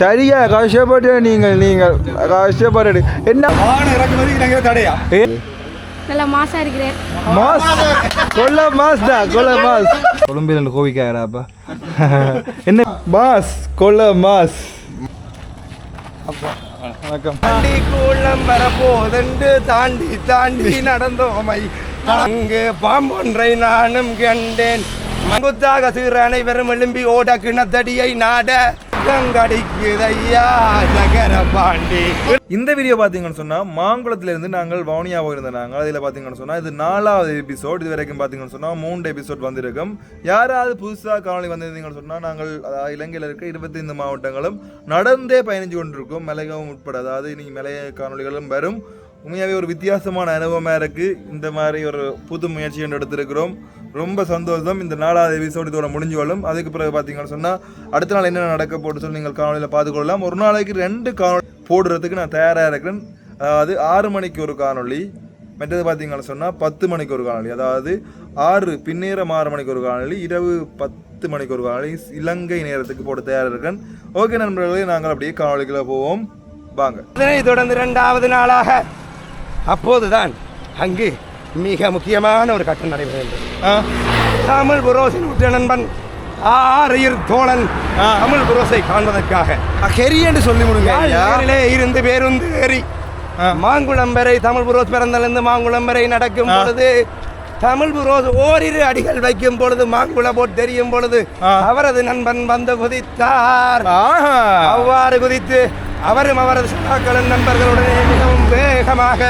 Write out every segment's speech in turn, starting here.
சரியா கஷ்டப்பட்டு நீங்கள் நீங்கள் கஷ்டப்பட்டு. என்ன? தடையா? நல்லா மாசா இருக்கிறேன். மாஸ்? கொல்ல மாஸ் தான் கொல்ல மாஸ். கொழும்பில் ரெண்டு கோவிக்காராப்பா என்ன? மாஸ் கொல்ல மாஸ். வணக்கம். கூள்ளம் வரப்போதென்று தாண்டி தாண்டி நடந்தோமை. அங்கு பாம்பொன்றை நானும் கண்டேன். மங்குத்தாக சிறு அனைவரும் எழும்பி ஓட கிணத்தடியை நாட. இந்த வீடியோ பார்த்தீங்கன்னு சொன்னால் மாங்குளத்திலிருந்து நாங்கள் வவுனியாவாக இருந்த நாங்கள். அதில் பார்த்தீங்கன்னு சொன்னால் இது நாலாவது எபிசோட் இது வரைக்கும் பார்த்தீங்கன்னு சொன்னால் மூன்று எபிசோட் வந்திருக்கும். யாராவது புதுசாக காணொலி வந்திருந்தீங்கன்னு சொன்னால் நாங்கள் அதாவது இலங்கையில் இருக்க இருபத்தைந்து மாவட்டங்களும் நடந்தே பயணித்து கொண்டிருக்கோம். மிளகவும் உட்பட அதாவது இன்னைக்கு மலைய காணொலிகளும் வரும். உண்மையாகவே ஒரு வித்தியாசமான அனுபவமாக இருக்குது இந்த மாதிரி ஒரு புது முயற்சி ஒன்று எடுத்திருக்கிறோம். ரொம்ப சந்தோஷம். இந்த நாலாவது எபிசோடு இதோட முடிஞ்சு வரும் அதுக்கு பிறகு பார்த்தீங்கன்னு சொன்னால் அடுத்த நாள் என்ன நடக்க போட்டு சொல்லி நீங்கள் காணொலியில் பார்த்துக்கொள்ளலாம். ஒரு நாளைக்கு ரெண்டு காணொலி போடுறதுக்கு நான் தயாராக இருக்கிறேன். அதாவது ஆறு மணிக்கு ஒரு காணொலி மற்றது பார்த்தீங்கன்னு சொன்னால் பத்து மணிக்கு ஒரு காணொலி அதாவது ஆறு பின்னேரம் ஆறு மணிக்கு ஒரு காணொலி இரவு பத்து மணிக்கு ஒரு காணொலி இலங்கை நேரத்துக்கு போட்டு தயாராக இருக்கேன் ஓகே நண்பர்களே நாங்கள் அப்படியே காணொலிக்குள்ளே போவோம். வாங்க. இதனை தொடர்ந்து இரண்டாவது நாளாக அப்போதுதான் அங்கு மிக முக்கியமான ஒரு கட்டம் நடைபெறுகின்றது தமிழ் புரோசின் உற்ற நண்பன் ஆரையர் தோழன். தமிழ் புரோசை காண்பதற்காக கெரி என்று சொல்லி முடிங்க இருந்து பேருந்து ஏறி. மாங்குளம் வரை தமிழ் புரோஸ் பிறந்திலிருந்து மாங்குளம் வரை நடக்கும். பொழுது தமிழ் புரோஸ் ஓரிரு அடிகள் வைக்கும் பொழுது மாங்குள போட் தெரியும் பொழுது. அவரது நண்பன் வந்து குதித்தார் அவ்வாறு குதித்து அவரும் அவரது சகாக்களும் நண்பர்களுடனே மிகவும் வேகமாக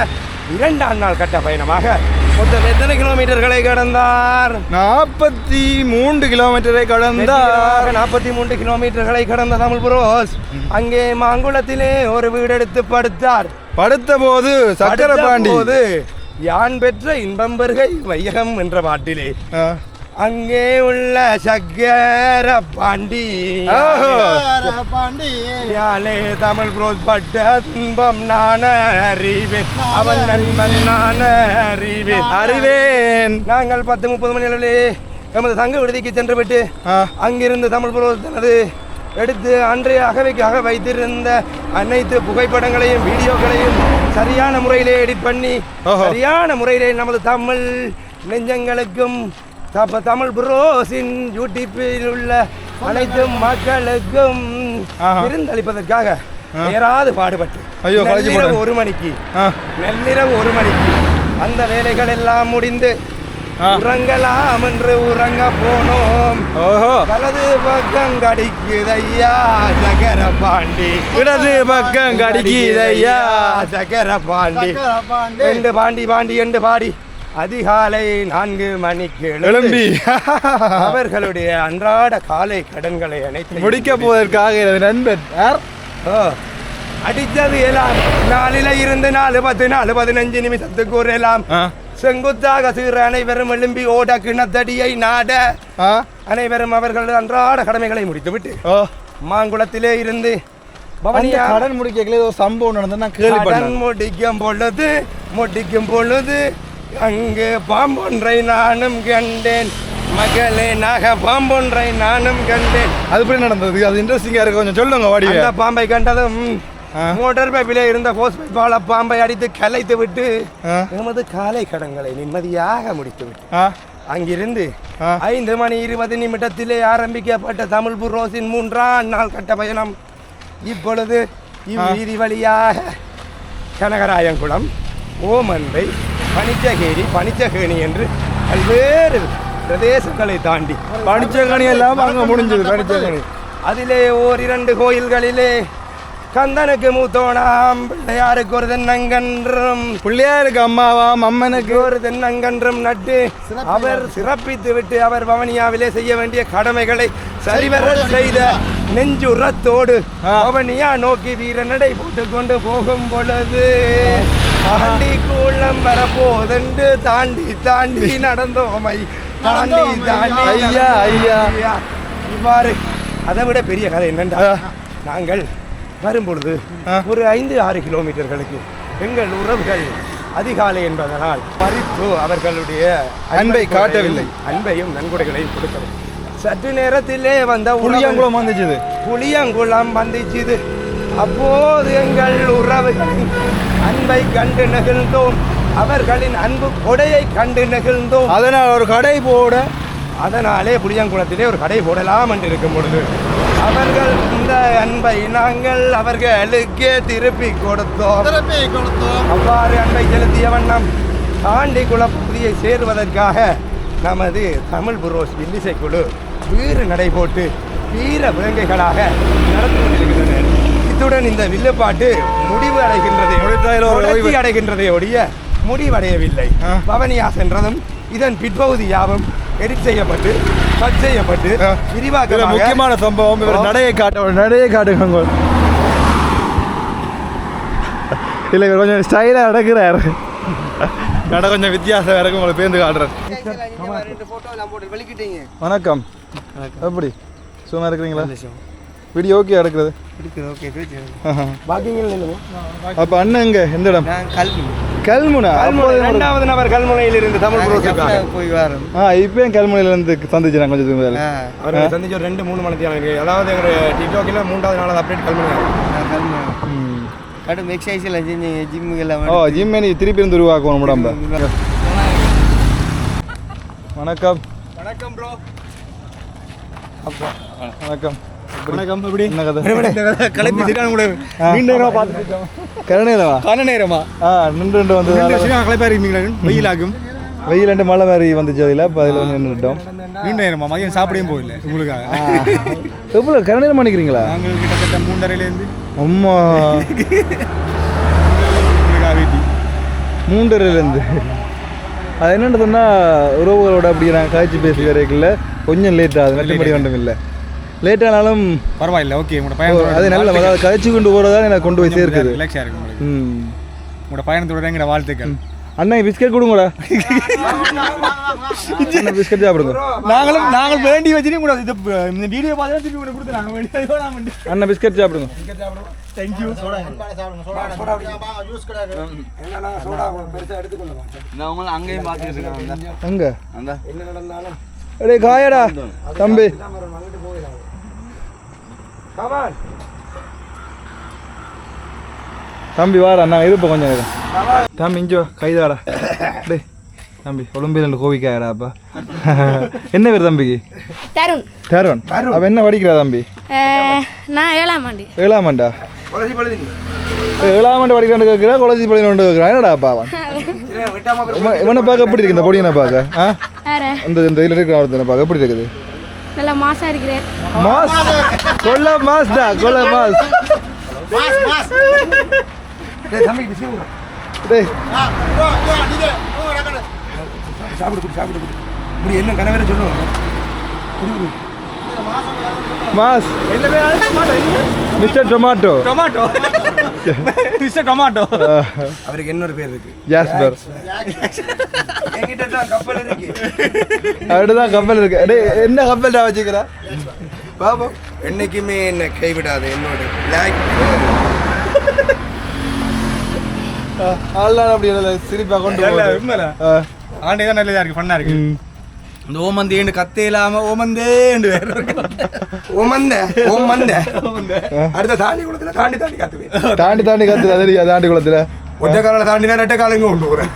இரண்டாம் நாள் கட்ட பயணமாக மொத்தம் எத்தனை கிலோமீட்டர்களை கடந்தார்? நாற்பத்தி மூன்று கிலோமீட்டரை கடந்தார். நாற்பத்தி மூன்று கிலோமீட்டர்களை கடந்த தமிழ் புரோஸ் அங்கே மாங்குளத்திலே ஒரு வீடு எடுத்து படுத்தார். படுத்த போது சக்கர பாண்டி போது யான் பெற்ற இன்பம் பெருகை வையகம் என்ற பாட்டிலே. அங்கே உள்ள சக்கர பாண்டி ஓஹோ. யாழே தமிழ் புரோஸ் பட்ட துன்பம் நான் அறிவேன் அவன் நண்பன் நான் அறிவேன் அறிவேன் நாங்கள் பத்து முப்பது மணி அளவிலே எமது தங்க விடுதிக்கு சென்று விட்டு ஆ. அங்கிருந்து தமிழ் புரோஸ் தனது எடுத்து அன்றைய அகவைக்காக வைத்திருந்த அனைத்து புகைப்படங்களையும் வீடியோக்களையும் சரியான முறையிலே எடிட் பண்ணி. சரியான முறையிலே நமது தமிழ் நெஞ்சங்களுக்கும் தப்ப தமிழ் புரோஸின் யூடியூப்பில் உள்ள அனைத்து மக்களுக்கும். விருந்தளிப்பதற்காக நேராது பாடுபட்டு ஐயோ. ஒரு மணிக்கு. நள்ளிரவு ஒரு மணிக்கு அந்த வேலைகள் எல்லாம் முடிந்து. உறங்கலாம் என்று உறங்க போனோம் ஓஹோ வலது பக்கம் கடிக்குதையா சகர பாண்டி இடது பக்கம் கடிக்குதையா. சகர பாண்டி என்று பாண்டி பாண்டி என்று பாடி அதிகாலை நான்கு மணிக்கு எழும்பி. அவர்களுடைய அன்றாட காலை கடன்களை அனைத்து முடிக்க போவதற்காக எனது நண்பன் அடித்தது எல்லாம் நாளில இருந்து நாலு பத்து நாலு பதினஞ்சு நிமிஷத்துக்கு ஒரு எல்லாம். செங்குத்தாக சிறு அனைவரும் எழும்பி ஓட கிணத்தடியை நாட அனைவரும் அவர்கள் அன்றாட கடமைகளை முடித்துவிட்டு மாங்குளத்திலே இருந்து பவனியா கடன் முடிக்கல ஏதோ சம்பவம் நடந்து நான் கடன் கேள்விப்பட்டேன் முடிக்கும் பொழுது முடிக்கும் பொழுது அங்கு பாம்பொன்றை நானும் கண்டேன். மகளே நாக பாம்பொன்றை நானும் கண்டேன். அது எப்படி நடந்தது? அது இன்ட்ரெஸ்டிங்கா இருக்கு. கொஞ்சம் சொல்லுங்க வாடி அந்த பாம்பை கண்டதும். மோட்டார் பைப்பிலே இருந்த போஸ் பைப்பால பாம்பை அடித்து கலைத்து விட்டு. எமது காலை கடன்களை நிம்மதியாக முடித்து விட்டு அங்கிருந்து. ஐந்து மணி இருபது நிமிடத்திலே ஆரம்பிக்கப்பட்ட தமிழ் புரோஸின் மூன்றாம் நாள் கட்ட பயணம். இப்பொழுது இவ்வீதி வழியாக கனகராயங்குளம் ஓமந்தை பனிச்சகேரி பனிச்சகேணி என்று பல்வேறு பிரதேசங்களை தாண்டி படிச்சகணி எல்லாம் அங்க முடிஞ்சது படிச்சகணி அதிலே ஓர் இரண்டு கோயில்களிலே கந்தனுக்கு மூத்தோனாம் பிள்ளையாருக்கு ஒரு தென்னங்கன்றும் பிள்ளையாருக்கு அம்மாவாம் அம்மனுக்கு ஒரு தென்னங்கன்றும் நட்டு அவர் சிறப்பித்து விட்டு அவர் பவனியாவிலே செய்ய வேண்டிய கடமைகளை சரிவர செய்த நெஞ்சுரத்தோடு. பவனியா நோக்கி வீர நடை போட்டு கொண்டு போகும் பொழுது தாண்டி கூள்ளம் வரப்போதென்று தாண்டி தாண்டி நடந்தோமை தாண்டி தாண்டி ஐயா, ஐயா. இவ்வாறு அதை விட பெரிய கதை என்னண்டா ஆ. நாங்கள் வரும்பொழுது. ஒரு ஐந்து ஆறு கிலோமீட்டர்களுக்கு எங்கள் உறவுகள் அதிகாலை என்பதனால் மறித்து அவர்களுடைய அன்பை காட்டவில்லை. அன்பையும் நன்கொடைகளையும் கொடுக்கவில்லை சற்று நேரத்திலே வந்த புளியாங்குளம் வந்துச்சு புளியங்குளம் வந்துச்சுது அப்போது எங்கள் உறவுகளின் அன்பை கண்டு நெகிழ்ந்தோம். அவர்களின் அன்பு கொடையை கண்டு நெகிழ்ந்தோம். அதனால் ஒரு கடை போட. அதனாலே புளியங்குளத்திலே ஒரு கடை போடலாம் என்று இருக்கும் பொழுது. அவர்கள் இந்த அன்பை நாங்கள் அவர்களுக்கே திருப்பி கொடுத்தோம். அவ்வாறு அன்பை செலுத்திய வண்ணம் ஆண்டிக்குள பகுதியை சேருவதற்காக நமது தமிழ் புரோஸ் வில்லிசை குழு வீறு நடை போட்டு வீர விலங்கைகளாக நடந்து கொண்டிருக்கின்றனர். இத்துடன் இந்த வில்லுப்பாட்டு முடிவு அடைகின்றதே. அடைகின்றதே ஒழிய முடிவடையவில்லை. பவனியா சென்றதும் இதன் பிற்பகுதி யாவும் எடிட் செய்யப்பட்டு கட் செய்யப்பட்டு விரிவாக்க முக்கியமான சம்பவம் இவர் நடையை காட்ட நடையை காட்டுங்க. இல்ல இவர் கொஞ்சம் ஸ்டைலாக நடக்கிறார். கடை கொஞ்சம் வித்தியாசம் இருக்கு உங்களை பேருந்து காட்டுறேன் வணக்கம். எப்படி? சும்மா இருக்கிறீங்களா? வீடியோ ஓகே எடுக்கிறது? அப்போ அண்ணன் எங்க? எந்த இடம்? கல்முனா. அப்போது ஒரு- இரண்டாவது நபர் கல்முனையில் இருந்து தமிழ் போய் வரேன் ஆ இப்போ கல்முனையில இருந்து சந்திச்சு கொஞ்சம் தூரம். அவரை சந்திச்சு ஒரு ரெண்டு மூணு மணி நேரம் அதாவது எங்களுடைய டிக்டாக்கில் மூன்றாவது நாளாவது அப்டேட் கல்முனை. ம். கடும் செஞ்சு ஜிம்முக்கெல்லாம் ஓ ஜிம் நீ திருப்பி இருந்து உருவாக்குவோம் உடம்ப. வணக்கம். வணக்கம் ப்ரோ வணக்கம். வணக்கம். எப்படி? என்ன கதை? கலைப்பு சரியான கூட ஆ. நீண்ட நேரமா பார்த்துட்டு கருணையிலவா கால நேரமா? ஆ நின்று நின்று வந்து கலைப்பா இருக்கீங்களா வெயிலாகும். வெயில் ரெண்டு மழை மாதிரி வந்துச்சு அதில் இப்போ அதில் வந்து நின்றுட்டோம் நீண்ட நேரமா? மதியம் சாப்பிடையும் போகல உங்களுக்காக. எவ்வளோ கருணையில் பண்ணிக்கிறீங்களா நாங்கள் கிட்டத்தட்ட மூன்றரைலேருந்து அம்மா. மூன்றரைலேருந்து அது என்னென்னு சொன்னால் உறவுகளோட அப்படி நான் காய்ச்சி பேசி வரைக்குள்ள கொஞ்சம் லேட் ஆகுது. மற்றபடி ஒன்றும் இல்லை. லேட் ஆனாலும் பரவாயில்ல ஓகே உங்களோட பயணத்தோட அது நல்ல அதாவது கழிச்சு கொண்டு போகிறதா எனக்கு கொண்டு போய் சேர்க்குது. ரிலாக்ஸாக இருக்கு ம். உங்களோட பயணத்தோட எங்களோட வாழ்த்துக்கள். அண்ணா பிஸ்கட் கொடுங்கடா. அண்ணா, பிஸ்கட் சாப்பிடுங்க. நாங்களும் நாங்கள் வேண்டி வச்சுட்டு கூட இது இந்த வீடியோ பார்த்து திருப்பி கூட கொடுத்து நாங்கள் வேண்டி அண்ணா பிஸ்கட் சாப்பிடுங்க. தேங்க்யூ நான் உங்களை அங்கேயும் பார்த்துட்டு அங்க? அந்த. என்ன நடந்தாலும். அடே காயடா தம்பி. கமான் தம்பி வாடா நான் இருப்பேன் கொஞ்சம் நேரம். தம்பி இஞ்சோ கைதாடா. டே தம்பி ஒலிம்பியில் கோவிக்காயடா அப்பா. என்ன பேர் தம்பிக்கு? தருண். தருண். அவன் என்ன படிக்கிறா தம்பி? நான் ஏழாம் ஆண்டு. ஏழாம் ஆண்டா? ஏழாம் ஆண்டு படிக்கிறான்னு கேட்குறா காலேஜ் படிக்கணும் கேட்குறான் என்னடா அப்பா அவன்? இவன் பார்க்க எப்படி இருக்கு இந்த பொடியனை பார்க்க? ஆ? இந்த இந்த இதில் இருக்கிற பார்க்க எப்படி இருக்குது? நல்லா மாசா இருக்கிறேன். மாஸ். கொல்ல மாஸ்டா கொல்ல மாஸ். தம்பி டேய். சாப்பிடு குடி சாப்பிடு குடி. இப்படி என்ன கனவேற சொல்லுவாங்க mass. Mister tomato. Tomato. Mister tomato அவருக்கு இன்னொரு பேர் இருக்கு. ஜாஸ்பர் என்கிட்ட தான் கப்பல் இருக்கு. அப்படிதான் கப்பல் இருக்கு. டேய் என்ன கப்பல்டா வச்சுக்கிறா? பாப்போம் என்னைக்குமே என்ன கைவிடாது. என்னோட பிளாக் ஆள்லாம் அப்படி இல்லை. சிரிப்பா கொண்டு. ஆண்டே தான் நல்லதா இருக்கு ஃபன்னா இருக்கு. ம். இந்த ஓமந்தேண்டு கத்தே இல்லாம ஓமந்தேண்டு வேற ஓமந்த ஓமந்த. அடுத்த தாண்டி குளத்துல தாண்டி தாண்டி கத்துவேன். தாண்டி தாண்டி கத்துது அது தாண்டி குளத்துல. ஒற்றை காலில் தாண்டினா ரெட்டை காலங்க கொண்டு போறேன்.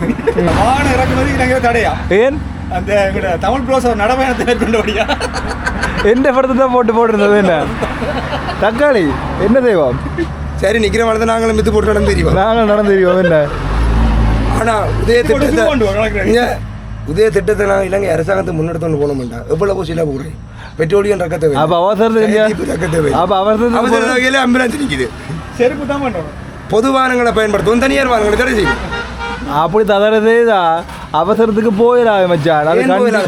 வாகனம் இறக்குமதி நாங்கள் தடையா? ஏன்? அந்த எங்கட தமிழ் ப்ரோஸ் ஒரு நடப்பயணத்தை மேற்கொண்டபடியா எந்த படத்தை தான் போட்டு போட்டுருந்தது என்ன? தக்காளி என்ன தெய்வம்? சரி நிக்கிற மாதிரி நாங்களும் மித்து போட்டு நடந்து தெரியும் நாங்கள் நடந்து தெரியும் என்ன? ஆனா உதய கொண்டு திட்டத்தை நான் இலங்கை அரசாங்கத்தை முன்னெடுத்து போன மாட்டேன் எவ்வளவு சில போடுறேன் பெட்ரோலியம் ரக்க தேவை. அப்ப அவசரத்துக்கு ரக்க தேவை. அப்ப அவசரத்துக்கு அவசர வகையில ஆம்புலன்ஸ் நிக்குது. செருப்பு தான் பண்றோம் பொது வாகனங்களை பயன்படுத்தும் தனியார் வாகனங்களை செய்யும் அப்படி தவறதே தான் அவசரத்துக்கு போயிடாது மச்சான். அது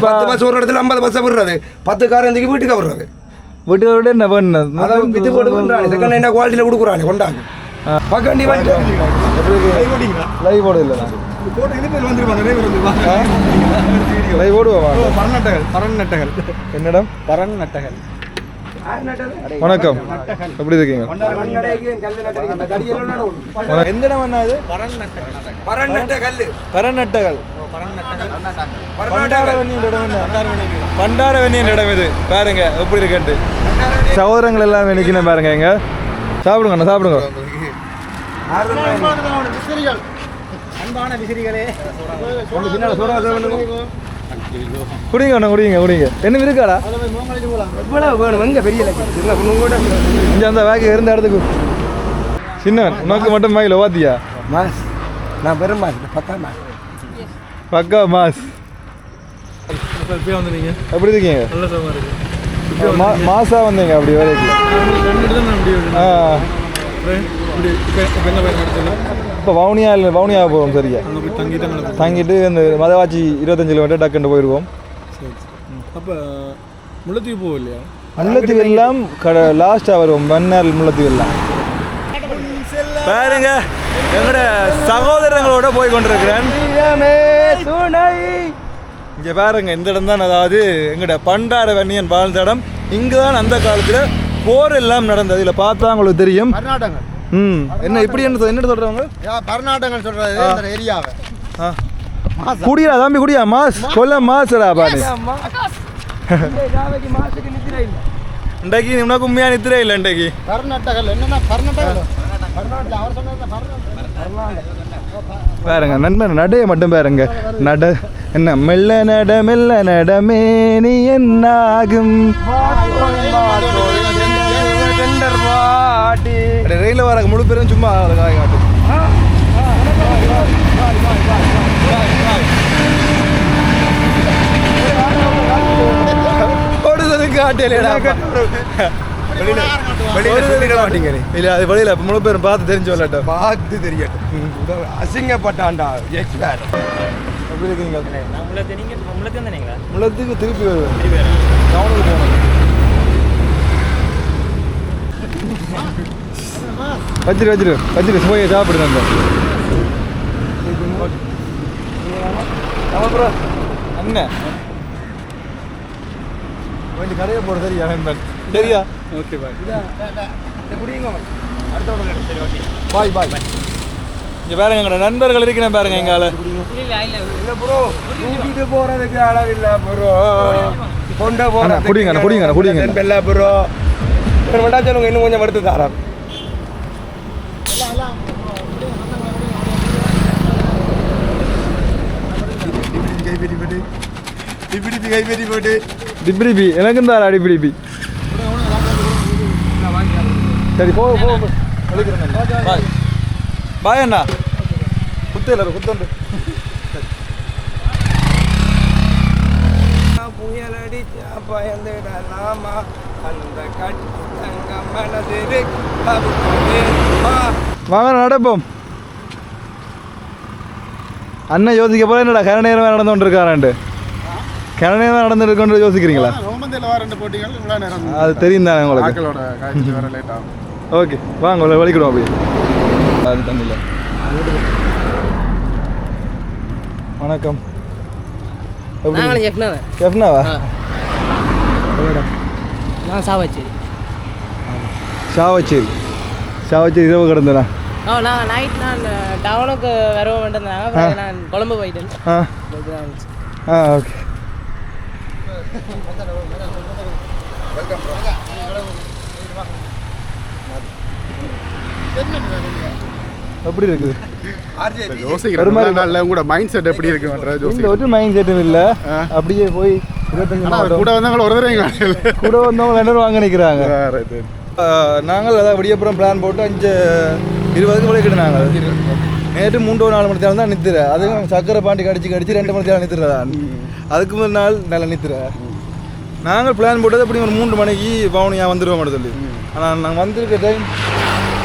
பத்து பஸ் ஒரு இடத்துல ஐம்பது பஸ் விடுறது. பத்து கார் இருந்துக்கு வீட்டுக்கு விடுறது. வீட்டுக்கு விட என்ன பண்ண அதை வித்து போட்டு செகண்ட் என்ன குவாலிட்டியில் கொடுக்குறாங்க? கொண்டாங்க. பக்கண்டி வந்து லைவ் போட இல்லை என்னிடம்? பரநட்டகள். வணக்கம். எப்படி இருக்கீங்க. எந்த இடம் அண்ணா இது? பரநட்ட கல்லு பரநட்டகள். பண்டாரவண்ணியின் இடம் என்ன? பண்டாரவண்ணியின் இடம். இது. பாருங்க எப்படி இருக்குன்ட்டு. சகோதரங்கள் எல்லாம் நிற்கணும் பாருங்க எங்க சாப்பிடுங்க அண்ணா சாப்பிடுங்க. அன்பான விசிறிகளே. குடிங்க அண்ணா குடிங்க குடிங்க. என்ன இருக்காடா எவ்வளவு வேணும்? எங்க பெரிய சின்ன இங்க அந்த வேக இருந்த இடத்துக்கு சின்னவன் உனக்கு மட்டும் வாயில வாத்தியா மாஸ். நான் பெரும் மாஸ். பத்தாம் மாஸ். பக்கா மாஸ். எப்படி இருக்கீங்க? மா- மாசா வந்தீங்க அப்படி வரைக்கும் ஆ. இப்போ வவுனியா இல்லை வவுனியா போவோம் சரியா? தங்கிட்டு இந்த மதவாச்சி இருபத்தஞ்சு கிலோமீட்டர் டக்குன்னு போயிடுவோம் அப்போ முள்ளத்தீவு போகும் இல்லையா முல்லத்தீவு எல்லாம் கட லாஸ்ட்டாக வருவோம். மன்னர் முல்லத்தீவு எல்லாம். பாருங்க எங்களோட சகோதரங்களோட போய் கொண்டிருக்கிறேன். இங்கே பாருங்க இந்த இடம் தான் அதாவது எங்களோட பண்டார வன்னியன் வாழ்ந்த இடம். இங்கே தான் அந்த காலத்தில் போர் எல்லாம் நடந்தது. இதில் பார்த்தா உங்களுக்கு தெரியும். கர்நாடகா ம். என்ன இப்படி என்ன என்ன சொல்கிறவங்க கர்நாடகா சொல்றது இந்த ஏரியாவை. ஆ. குடியா தம்பி குடியா மாஸ் கொல்ல மாசடா பாரு இன்றைக்கு உனக்கு உண்மையாக நித்திரே இல்லை இன்றைக்கு. கர்நாடகா என்னன்னா கர்நாடகா பாருங்க நண்பன் நடைய மட்டும் பாருங்க. நட என்ன மெல்ல நட மெல்ல நடமே நீ என்னாகும்? ரயிலில் வர முழு பேரும் சும்மா காய் காட்டு. ஓடுறது காட்டலையடா வெளியில முழு பேரும் பார்த்து தெரிஞ்சு வரட்டும் பார்த்து தெரியட்டும் அசிங்கப்பட்டான்டா எப்படி இருக்கீங்க முள்ளத்துக்கு திருப்பி வருவேன். டவுனுக்கு போகணும் வச்சிரு வச்சிரு வச்சிரு போய் சாப்பிடு நம்ம அண்ணன் வண்டி கடையை போட சரியா நண்பன் சரியா? ஓகே பாய் பாய் பாய் இங்க பாருங்க எங்களோட நண்பர்கள் இருக்கிறேன் பாருங்க எங்கால இல்ல ப்ரோ தூக்கிட்டு போறதுக்கு அளவில்ல ப்ரோ கொண்டு அண்ணா, குடிங்க குடிங்க குடிங்க. இல்ல ப்ரோ வேண்டா சொல்லுங்க இன்னும் கொஞ்சம் எடுத்து தரேன். இப்படி கைப்பற்றி போட்டு. டிப்ரிபி எனக்கும் தான் அடிப்பிடிபி சரி போ போ. பாய். பாய் அண்ணா. குத்தல குத்தண்டு புயல் அடிச்சா பயந்துடலாமா? அந்த கட்டி தங்க மனதிரு வாங்க நடப்போம். அண்ணன் யோசிக்க போல என்னடா? கர நேரம் நடந்து கொண்டு இருக்காரான்ட்டு கர நேரம் நடந்து இருக்கொண்டு யோசிக்கிறீங்களா? அது தெரியும் தானே உங்களுக்கு? ஓகே வாங்க உள்ள வலிக்கிறோம் அப்படி அது தண்ணியில் வணக்கம். எப்படி? எஃப்னாவா நான் சாவச்சேரி. ஷாவச்சேரி ஷாவச்சேரி இரவு கிடந்தனா ஓ நான் நைட் நான் டவுனுக்கு வரவும் வேண்டியிருந்தாங்க அப்புறம் நான் கொழம்பு போயிட்டேன். ஆ. ஓகே எப்படி இருக்குது? ஒரு மாதிரி யோசிக்கிறேன் நாளில் உங்களோட மைண்ட் செட் எப்படி இருக்குன்ற இந்த யோசிக்கிறேன் ஒரு மைண்ட் செட்டும் இல்லை. அப்படியே போய் இருபத்தஞ்சு கூட வந்தவங்க ஒரு தடவை கூட வந்தவங்க ரெண்டு வாங்க நிற்கிறாங்க நாங்கள் அதான் விடியப்புறம் பிளான் போட்டு அஞ்சு இருபதுக்கு விளைக்கிட்டு நாங்கள் நேற்று மூன்று நாலு மணி தேரம் தான் நித்துற அதுவும் சக்கரை பாண்டி கடிச்சு கடிச்சு ரெண்டு மணி தேரம் நித்துறதான் அதுக்கு முதல் நாள் நல்லா நித்துற நாங்கள் பிளான் போட்டது அப்படி ஒரு மூன்று மணிக்கு பவுனியா வந்துடுவோம் சொல்லி. ஆனால் நாங்கள் வந்திருக்க டைம்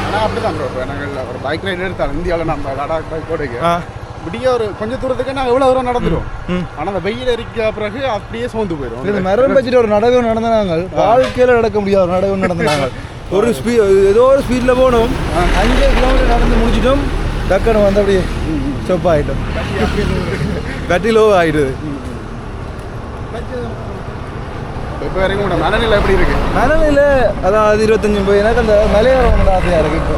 ஆனால் அப்படி தான் ப்ரோ நாங்கள் ஒரு பைக் ரைடு எடுத்தாலும் இந்தியாவில் நம்ம லடாக் பைக் போடுங்க விடிய ஒரு கொஞ்சம் தூரத்துக்கு நாங்கள் எவ்வளோ தூரம் நடந்துடும். ஆனால் அந்த வெயில் இருக்க பிறகு அப்படியே சோர்ந்து போயிடும் மரம் வச்சுட்டு ஒரு நடவு நடந்த நாங்கள் வாழ்க்கையில் நடக்க முடியாத ஒரு நடவு நடந்த நாங்கள் ஒரு ஸ்பீ ஏதோ ஒரு ஸ்பீடில் போனோம். அஞ்சு கிலோமீட்டர் நடந்து முடிச்சிட்டோம் டக்குன்னு வந்து அப்படியே ஸ்டெப் ஆகிட்டோம் பேட்டரி லோ ஆகிடுது இப்போ வரைக்கும் கூட மனநிலை எப்படி இருக்கு? மனநில அதாவது இருபத்தஞ்சு போய் எனக்கு அந்த மலையேறவங்க ஆசையாக இருக்கு இப்போ.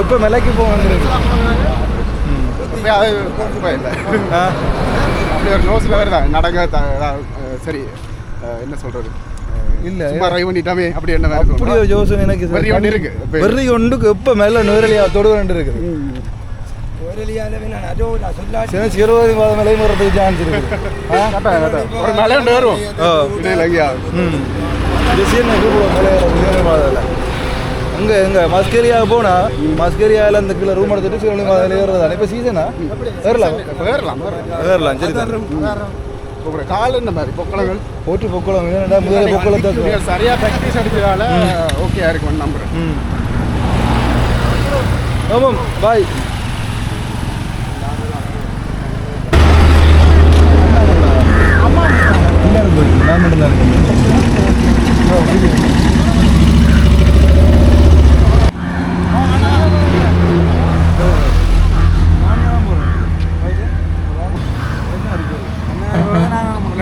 எப்போ மலைக்கு இப்போ அது இல்லை. அப்படி ஒரு நோஸில் சரி. என்ன சொல்றது? இல்ல. ட்ரைவ் பண்ணிட்டாமே அப்படி என்ன அப்படி ஒரு யோசனை எனக்கு வெறி ஒன்று இருக்கு. இப்ப வெறி ஒன்றுக்கு எப்போ மேலே நுரலியா தொடுவேன் இருக்குது? சின்ன சிறுவதி மலை முறதுக்கு சான்ஸ் இருக்கு ஆ? ஒரு மலை ஒன்று வரும். ஓ இடையில எங்கேயா ம். இது சீன கூப்பிடுவோம் மலை மாதிரி அங்கே எங்கே மஸ்கேரியா போனால் மஸ்கேரியாவில் அந்த கீழே ரூம் எடுத்துட்டு சிறுவலி மாதிரி ஏறுறதா இப்போ சீசனா ஏறலாம். ஏறலாம் சரி கால் இந்த மாதிரி பொக்கலங்கள். போட்டு என்னடா முதல்ல பொக்குளத்தை நீங்கள் சரியா ப்ராக்டிஸ் அடிச்சதால ஓகே இருக்கும்னு நம்புறேன். ஆமாம் பாய் நான் மட்டும்தான்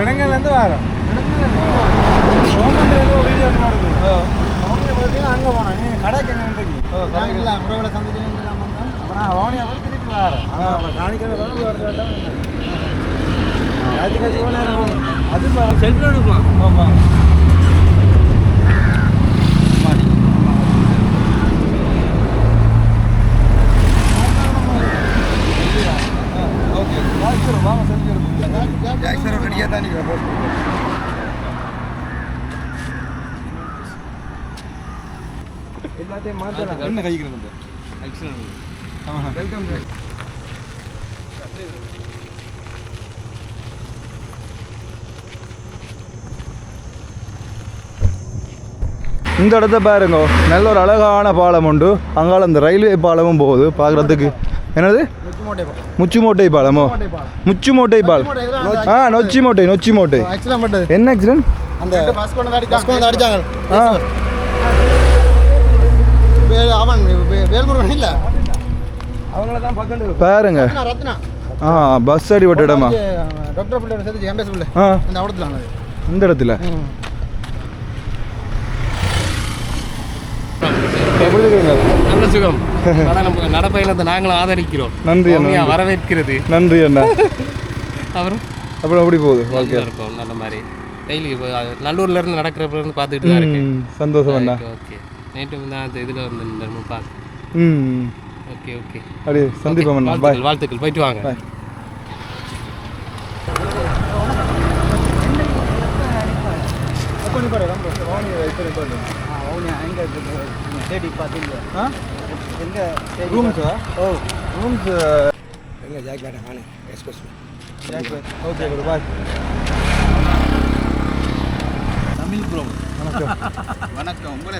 இடங்கள்லேருந்து வரோம் அங்கே போனோம் நீ கடைக்கு என்ன இல்லை உறவுல சந்திக்கணும் அப்புறம் நான் ஓனியா போய் திருப்பி வரேன் ஆனால் காணிக்கிறது காட்சி காட்சி அது செல்ஃபி எடுக்கலாம் ஆமாம் ஓகே வாங்க செல்ஃபி ஜாக்சர் ரெடியாக தான் நீங்கள் போஸ்ட் எல்லாத்தையும் மாற்றலாம் என்ன கைக்கிறது வெல்கம் இந்த இடத்த பாருங்க. நல்ல ஒரு அழகான பாலம் உண்டு. அங்கால இந்த ரயில்வே பாலமும் போகுது. பார்க்குறதுக்கு என்னது? முச்சுமோட்டை பாலமோ முச்சுமோட்டை பாலம் ஆ நொச்சி மோட்டை நொச்சி மோட்டை என்ன ஆக்சிடென்ட் அந்த பஸ் கொண்டு வந்து பஸ் கொண்டு அடிச்சாங்க ஆ அவன் வேல்முருகன் இல்லை? அவங்கள தான் பக்கண்டு பாருங்க. ஆ பஸ் அடிபட்ட இடமா? இந்த இடத்துல? எப்படி சுகம் நடப்பயணத்தை நாங்களும் ஆதரிக்கிறோம். நன்றி அண்ணா வரவேற்கிறது. நன்றி அண்ணா. அப்புறம்? அப்புறம் எப்படி போகுது? நல்லா வாழ்க்கை? இருக்கும் நல்ல மாதிரி. டெய்லி நல்லூர்ல இருந்து நடக்கிறப்ப இருந்து பார்த்துட்டு தான் இருக்கேன். சந்தோஷம் அண்ணா. ஓகே நேற்று தான் அந்த இதில் வந்து நம்ம பார்த்து. ம் ஓகே ஓகே. அப்படியே சந்திப்போம் அண்ணா. பாய். வாழ்த்துக்கள். போயிட்டு வாங்க. பாய். தேடி பார்த்தீங்க எங்கே ரூம்ஸா ஓ. ரூம்ஸ் எங்கே ஜாக் பேட்டா காணு எக்ஸ்பிரஸ் ஓகே ப்ரோ பாய் வணக்கம். உங்களை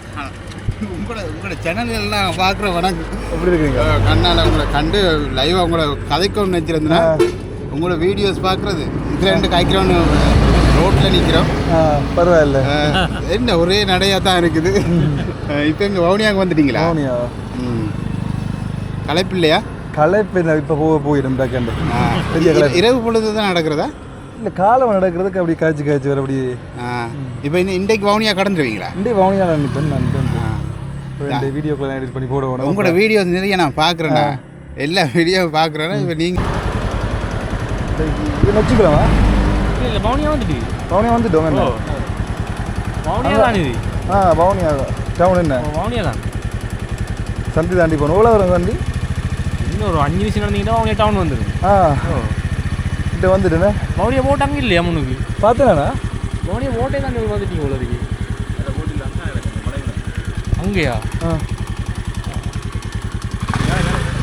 உங்களோட உங்களோட சேனல்கள்லாம் பார்க்குற வணக்கம். எப்படி இருக்கீங்க கண்ணால் உங்களை கண்டு லைவாக உங்களை கதைக்கணும்னு நினச்சிருந்தேன்னா உங்களோட வீடியோஸ் பார்க்குறது இதில் ரெண்டு காய்க்கிறோன்னு ரோட்டில் நிற்கிறோம் பரவாயில்ல. என்ன ஒரே நடையாக தான் இருக்குது இப்போ இங்கே வவுனியாவுக்கு வந்துட்டீங்களா? ம் களைப்பு இல்லையா? களைப்பு இப்போ போக போயிடும். பெரிய இரவு பொழுது தான் நடக்கிறதா? இல்லை காலம் நடக்கிறதுக்கு அப்படி காய்ச்சி காய்ச்சி வர அப்படி ஆ. இப்போ இந்த இன்றைக்கு வவுனியா கடந்துருவீங்களா? மௌனியா நான் நிற்பேன் நான் வீடியோக்குள்ள எடிட் பண்ணி போட வேணும். உங்களோட வீடியோஸ் நிறைய நான் பார்க்குறேண்ணா எல்லா வீடியோ பார்க்குறேன்னா இப்போ நீங்கள் இது வச்சுக்கலாமா இல்லை மௌனியா வந்துட்டு. பவுனியா வந்துட்டோம் என்ன மௌனியா தான். இது? ஆ பவுனியா டவுன் என்ன? மௌனியா தான். சந்தி தாண்டி போகணும். எவ்வளோ வரும் சந்தி? இன்னும் ஒரு அஞ்சு நிமிஷம் நடந்தீங்கன்னா மௌனியா டவுன் வந்துடும் ஆ. கிட்ட வந்துட்டுண்ணே மௌனியா போட்டாங்க இல்லையா முன்னுக்கு? பார்த்தேண்ணா மௌனியா போட்டே தான் வந்துட்டீங்க உள்ளதுக்கு அங்கேயா? ஆ.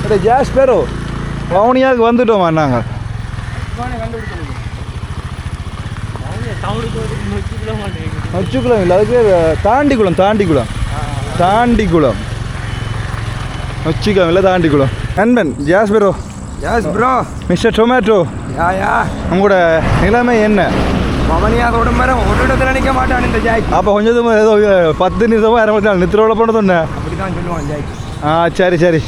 அடே ஜாஸ் பேரோ பவுனியாவுக்கு வந்துட்டோமா நாங்கள் நொச்சிக்குளம் இல்லை. அதுக்கு தாண்டிக்குளம் தாண்டிக்குளம். தாண்டிக்குளம். நொச்சிக்குளம் இல்லை தாண்டிக்குளம். நண்பன் ஜாஸ் பேரோ யாஸ் bro mister tomato yeah yeah. உங்களோட நிலைமை என்ன? பவனியாக உடம்பரம் ஒரு இடத்துல நிற்க மாட்டான் இந்த ஜாக் அப்போ கொஞ்சம் தூரம் ஏதோ பத்து நிமிஷமா அரை மணி நேரம் நித்திரோட போன சொன்னேன். அப்படி தான் சொல்லுவான் ஜாக் ஆ சரி சரி?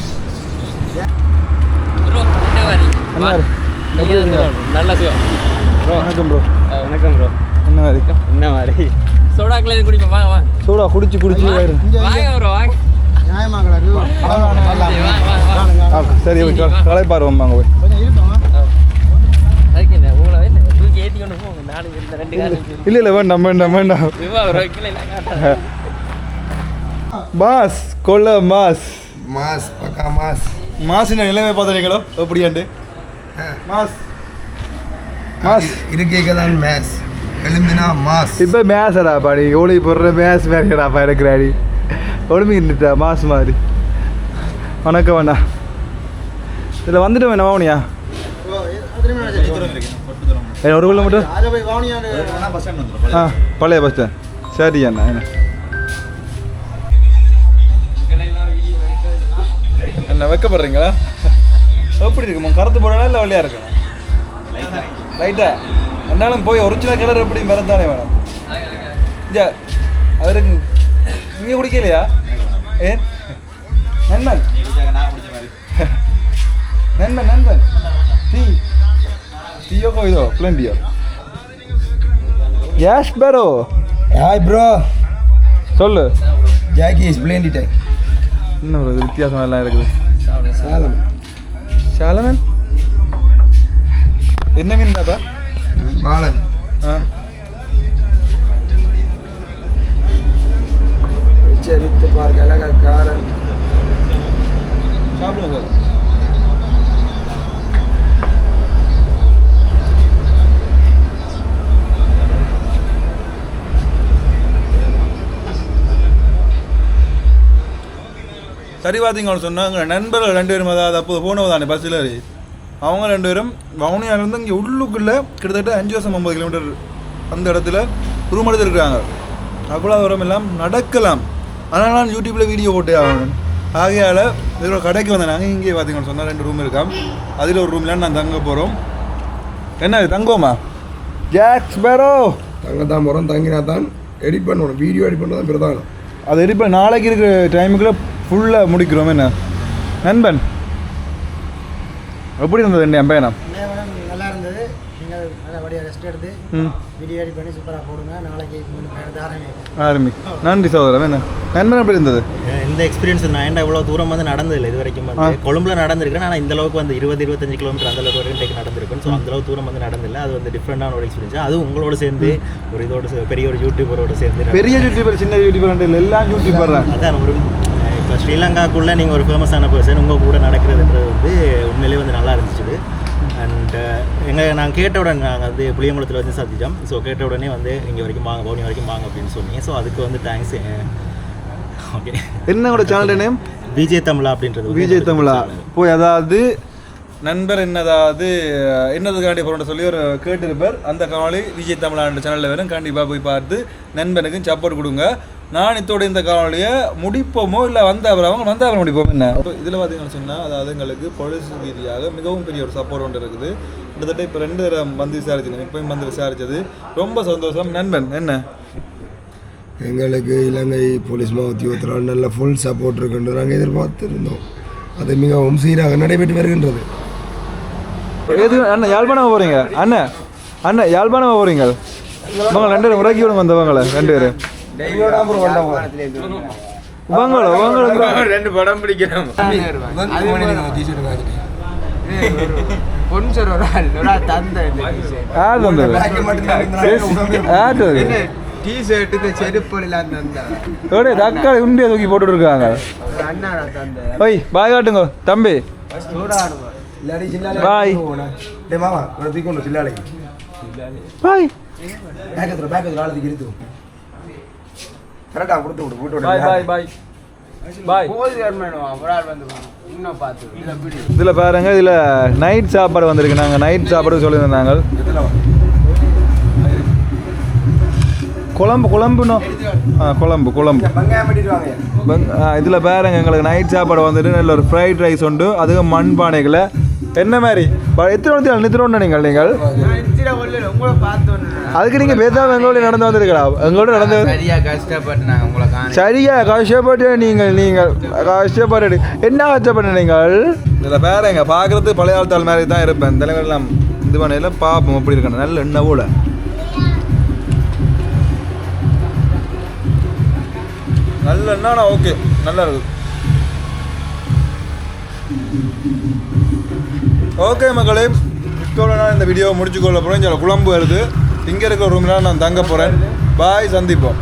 நல்ல சுகம் வணக்கம் ப்ரோ வணக்கம் ப்ரோ என்ன மாதிரி? என்ன மாதிரி? சோடாக்குள்ள எதுவும் குடிப்போம்? வாங்க வாங்க சூடா குடிச்சு குடிச்சு. வாங்க ப்ரோ வாங்க. சரி, வாங்க வாங்க வாங்க போய் அதுக்கு என்ன இல்லை இல்லை வேண்டாம் வேண்டாம் வேண்டாம் மாஸ் கொள்ள மாஸ் மாஸ் பக்கா மாஸ் மாசின நிலைமை பார்த்துறீங்களோ எப்படியாண்டு மாஸ் மாஸ் இருக்கேக்க தான் மேஸ் எழுந்தினா மாஸ் இப்போ மேசடா பாடி ஓடி போடுற மேஸ் வேறடாப்பா இருக்கிறாடி ஒளிமி இருந்துட்டா மாஸ் மாதிரி. வணக்கம் வேண்டா இதில் வந்துட்டு வேணா வாவனியா ஒரு கிலோமீட்டர் ஆ பழைய பஸ் ஸ்டாண்ட் சரி அண்ணா என்ன? வைக்கப்படுறீங்களா? எப்படி இருக்குமா? கருத்து போடணும் இல்லை வழியாக இருக்கணும் லைட்டா என்னாலும் போய் ஒரிஜினல் கலர் எப்படி மறந்தானே மேடம்? அவருக்கு நீங்க குடிக்கலையா? ஏன்? நண்பன். நண்பன் நண்பன். டீ. டீயோ கோயிலோ? பிளண்டியோ யாஷ் பேரோ. Hi bro. சொல்லு. ஜாக்கி இஸ் பிளேண்டி டைம் இன்னும் ஒரு வித்தியாசம் எல்லாம் இருக்குது. சாலம் சாலமன்? என்ன மீன் தாத்தா? பாலன். சரி பார்த்தீங்கன்னு சொன்னாங்க நண்பர்கள் ரெண்டு பேரும் அதாவது அப்போது போனவ தானே பஸ்ஸில் அவங்க ரெண்டு பேரும் வவுனியாவிலேருந்து இங்கே உள்ளுக்குள்ளே கிட்டத்தட்ட அஞ்சு வருஷம் ஐம்பது கிலோமீட்டர் அந்த இடத்துல ரூம் எடுத்துருக்காங்க அவ்வளோ தூரம் எல்லாம் நடக்கலாம். ஆனால் நான் யூடியூப்பில் வீடியோ போட்டே ஆகணும். ஆகையால் இதில் கடைக்கு வந்தேன். நாங்கள் இங்கே பார்த்தீங்கன்னு சொன்னால் ரெண்டு ரூம் இருக்காம் அதில் ஒரு ரூம்ல நான் தங்க போகிறோம் என்ன தங்கோமா ஜாக்ஸ் பேரோ தங்க தான் போகிறோம் தங்கினா தான் எடிட் பண்ணணும். வீடியோ எடிட் பண்ண தான் பிரதானம் அது ரெடி பண்ண நாளைக்கு இருக்கிற டைமுக்குள்ளே ஃபுல்லாக முடிக்கிறோம். என்ன? நண்பன். எப்படி இருந்தது என் பயணம்? நல்லா இருந்தது. நீங்கள் நல்லபடியாக ரெஸ்ட் எடுத்து ம். வீடியோ எடிட் பண்ணி சூப்பராக போடுங்க. நாளைக்கு ஆரம்பி. நன்றி சகோதரன் என்ன? நண்பன் எப்படி இருந்தது? இந்த எக்ஸ்பீரியன்ஸ் நான் ஏன்டா இவ்வளோ தூரம் வந்து நடந்ததில்லை? இது வரைக்கும் வந்து கொழும்புல நடந்திருக்கேன் ஆனால் இந்த அளவுக்கு வந்து இருபது இருபத்தஞ்சு கிலோமீட்டர் அந்த அளவுக்கு வரைக்கும் டேக் நடந்திருக்கும் ஸோ அந்த அளவுக்கு தூரம் வந்து நடந்தில்லை அது வந்து டிஃப்ரெண்டான ஒரு எக்ஸ்பீரியன்ஸ் அதுவும் உங்களோட சேர்ந்து ஒரு இதோட பெரிய ஒரு யூடியூபரோட சேர்ந்து பெரிய யூடியூபர் சின்ன யூடியூபர் எல்லாம் யூடியூபர் தான். அதான் ஒரு இப்போ ஸ்ரீலங்காக்குள்ளே நீங்கள் ஒரு ஃபேமஸான பர்சன் உங்கள் கூட நடக்கிறதுன்றது வந்து உண்மையிலேயே வந்து நல்லா இருந்துச்சு அண்ட் எங்கள் நான் கேட்ட உடனே நாங்கள் வந்து புளியங்குளத்தில் வந்து சந்திச்சோம். ஸோ கேட்ட உடனே வந்து இங்கே வரைக்கும் வாங்க பவுனி வரைக்கும் வாங்க அப்படின்னு சொன்னீங்க. ஸோ அதுக்கு வந்து தேங்க்ஸ் ஓகே என்னோட சேனல் நேம் விஜய் தமிழா அப்படின்றது விஜய் தமிழா? channel. போய் அதாவது நண்பர் என்னதாவது என்னதுக்காண்டி போகிறோம் சொல்லி ஒரு கேட்டிருப்பார். அந்த காணொளி விஜய் தமிழான்ற சேனலில் வரும். கண்டிப்பாக போய் பார்த்து நண்பனுக்கும் சப்போர்ட் கொடுங்க. நான் இத்தோட இந்த காணொலியை முடிப்போமோ இல்லை வந்த அவங்க வந்த அப்புறம் முடிப்போம் என்ன? இப்போ இதில் பார்த்தீங்கன்னு சொன்னால் அதாவது எங்களுக்கு பொலிஸ் ரீதியாக மிகவும் பெரிய ஒரு சப்போர்ட் ஒன்று இருக்குது. கிட்டத்தட்ட இப்போ ரெண்டு தடவை வந்து விசாரிச்சிருக்கேன் இப்போயும் வந்து விசாரிச்சது. ரொம்ப சந்தோஷம். நண்பன் என்ன? எங்களுக்கு இலங்கை போலீஸ் மா உத்தியோகத்தில் நல்ல ஃபுல் சப்போர்ட் இருக்குன்றது நாங்கள் எதிர்பார்த்திருந்தோம். அது மிகவும் சீராக நடைபெற்று வருகின்றது. எது அண்ணன் யாழ்ப்பாணம் போகிறீங்க அண்ணன் அண்ணன் யாழ்ப்பாணம் போகிறீங்க இவங்க ரெண்டு பேரும் உறக்கி விடுங்க வந்தவங்கள ரெண்டு பேரும். உவங்களோ உவங்களோ ரெண்டு படம் பிடிக்கிறோம். பொன்சர் ஒரு ஆள் ஒரு ஆள் தந்த தக்காளி உண்டியை தூக்கி போட்டுட்டு இருக்காங்க ஓய் பாய் காட்டுங்க தம்பி. பாய். டே மாமா ஒரு தூக்கணும் சில்லாலைக்கு பாய். பேக்கத்தில் பேக்கத்தில் ஆளுக்கு இருக்கு கரெக்டாக கொடுத்து விடு வீட்டோட பாய் பாய் பாய். பாய். இதில் பாருங்க இதில் நைட் சாப்பாடு வந்திருக்கு. நாங்கள் நைட் சாப்பாடு சொல்லியிருந்தாங்க. குழம்பு குழம்புனோ? ஆ குழம்பு குழம்பு. இதில் பாருங்க எங்களுக்கு நைட் சாப்பாடு வந்துட்டு நல்ல ஒரு ஃப்ரைட் ரைஸ் உண்டு. அதுவும் மண்பானைகளை என்ன மாதிரி? எத்தனை நித்திரோண்டு நீங்கள்? அதுக்கு நீங்கள் பேசாம எங்களோட நடந்து வந்திருக்கலாம் எங்களோட நடந்து சரியா கஷ்டப்பட்டு உங்களை காண சரியா கஷ்டப்பட்டு நீங்கள் நீங்கள் கஷ்டப்பட்டு என்ன கஷ்டப்பட்டு நீங்கள்? இதில் பாருங்க பார்க்குறது பழைய ஆள்தாள் மாதிரி தான் இருப்பேன். தலைவரெல்லாம் இது பண்ணையில் பார்ப்போம் அப்படி இருக்கணும்? நல்ல எண்ணெய் போல நல்ல என்னன்னா ஓகே நல்லா இருக்கு. ஓகே மக்களே இதோட நான் இந்த வீடியோ முடிச்சுக்கொள்ள போகிறேன் இங்கே குழம்பு வருது. இங்கே இருக்கிற ரூமில் நான் தங்க போகிறேன் பாய் சந்திப்போம்.